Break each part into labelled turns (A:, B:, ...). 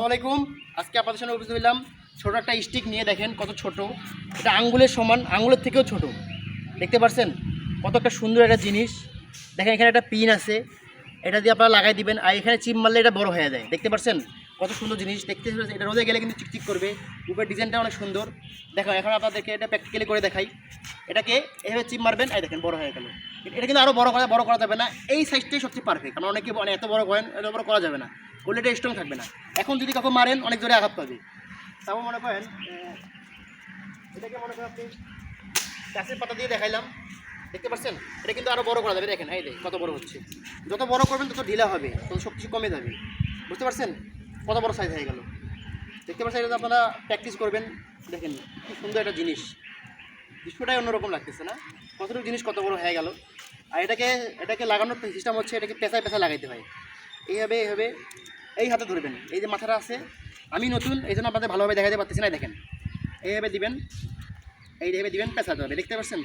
A: আলাইকুম। আজকে আপনাদের সামনে উপস্থিত হইলাম। ছোট একটা স্টিক নিয়ে দেখেন কত ছোট। এটা আঙ্গুলের সমান, আঙ্গুলের থেকেও ছোট। দেখতে পাচ্ছেন কত একটা সুন্দর একটা জিনিস। দেখেন এখানে একটা পিন আছে। এটা দিয়ে আপনারা লাগাই দিবেন। আর এখানে চিপ মারলে এটা বড় হয়ে যায়। দেখতে পাচ্ছেন কত সুন্দর জিনিস। দেখতে এটা রোদে গেলে কিন্তু চিকচিক করবে। উপরের ডিজাইনটা অনেক সুন্দর। দেখো এখন আপনাদেরকে এটা প্র্যাকটিক্যালি করে দেখাই। এটাকে এভাবে চিপ মারবেন। এই দেখেন, বড় হয়ে গেল। এটা কিন্তু আরও বড় করা বড় করা যাবে না। এই সাইজটাই সবচেয়ে পারফেক্ট কারণ অনেকে বলে এত বড় করেন, এত বড় করা যাবে না। করলে এটা স্ট্রং থাকবে না। এখন যদি কাউকে মারেন, অনেক জোরে আঘাত পাবে। তাও মনে করেন এটাকে মনে করেন আপনি গাছের পাতা দিয়ে দেখাইলাম। দেখতে পাচ্ছেন? এটা কিন্তু আরও বড় করা যাবে। দেখেন, এই কত বড় হচ্ছে। যত বড় করবেন, তত ঢিলা হবে। তত সব কিছু কমে যাবে। বুঝতে পারছেন? কত বড় সাইজ হয়ে গেল। দেখতে পাচ্ছেন, এটা আপনারা প্র্যাকটিস করবেন। দেখেন, কি সুন্দর একটা জিনিস। দৃশ্যটাই অন্যরকম লাগতেছে না? কতটুকু জিনিস কত বড় হয়ে গেল। আর এটাকে এটাকে লাগানোর সিস্টেম হচ্ছে, এটাকে পেঁচায় পেঁচা লাগাইতে হয়। এইভাবে এইভাবে এই হাতে ধরবেন, এই যে মাথাটা আছে, আমি নতুন, এই জন্য আপনাদের ভালোভাবে দেখাতে পারতেছি না দেখেন। এইভাবে দিবেন এইভাবে দিবেন, পেঁচাতে হবে, দেখতে পাচ্ছেন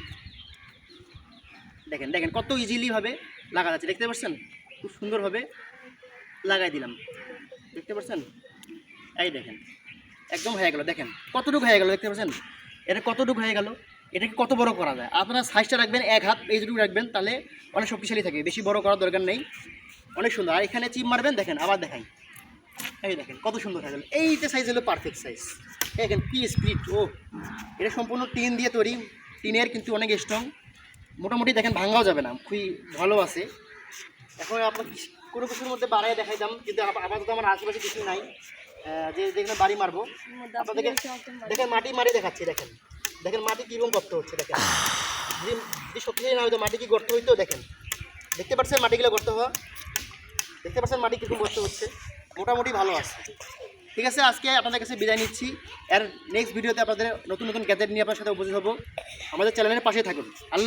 A: দেখেন দেখেন, কত ইজিলি ভাবে লাগা যাচ্ছে, দেখতে পাচ্ছেন খুব সুন্দরভাবে লাগাই দিলাম, দেখতে পাচ্ছেন এই দেখেন, একদম হয়ে গেল, দেখেন, কতটুকু হয়ে গেল, দেখতে পাচ্ছেন এটা কতটুকু হয়ে গেল? এটাকে কত বড় করা যায়? আপনারা সাইজটা রাখবেন, এক হাত এইটুকু রাখবেন, তাহলে অনেক শক্তিশালী থাকে, বেশি বড় করার দরকার নেই। অনেক সুন্দর। আর এখানে চিপ মারবেন দেখেন আবার দেখাই। এই দেখেন কত সুন্দর হয়ে গেল। এইটা সাইজ হলো পারফেক্ট সাইজ দেখেন কি স্প্লিট ও। এটা সম্পূর্ণ টিন দিয়ে তৈরি। টিনের কিন্তু অনেক স্ট্রং মোটামুটি দেখেন ভাঙাও যাবে না। খুবই ভালো আছে। এখন আপনার কোনো কিছুর মধ্যে বাড়াই দেখাইতাম কিন্তু আপ- আপাতত আমার আশেপাশে কিছু নাই। যে যেখানে বাড়ি মারবো আপনাদেরকে দেখেন মাটি মারি দেখাচ্ছি দেখেন। দেখেন মাটি কীরকম গর্ত হচ্ছে দেখেন। যদি যদি শক্তিশালী না হয়তো মাটি কি গর্ত হইতো দেখেন। দেখতে পাচ্ছেন মাটিগুলো গর্ত হওয়া? দেখতে পাচ্ছেন মাটি কীরকম বসতে হচ্ছে। মোটামুটি ভালো আছে। ঠিক আছে, আজকে আপনাদের কাছে বিদায় নিচ্ছি। এর নেক্সট ভিডিওতে আপনাদের নতুন নতুন গ্যাজেট নিয়ে আপনার সাথে উপস্থিত হব। আমাদের চ্যানেলের পাশে থাকুন। আল্লাহ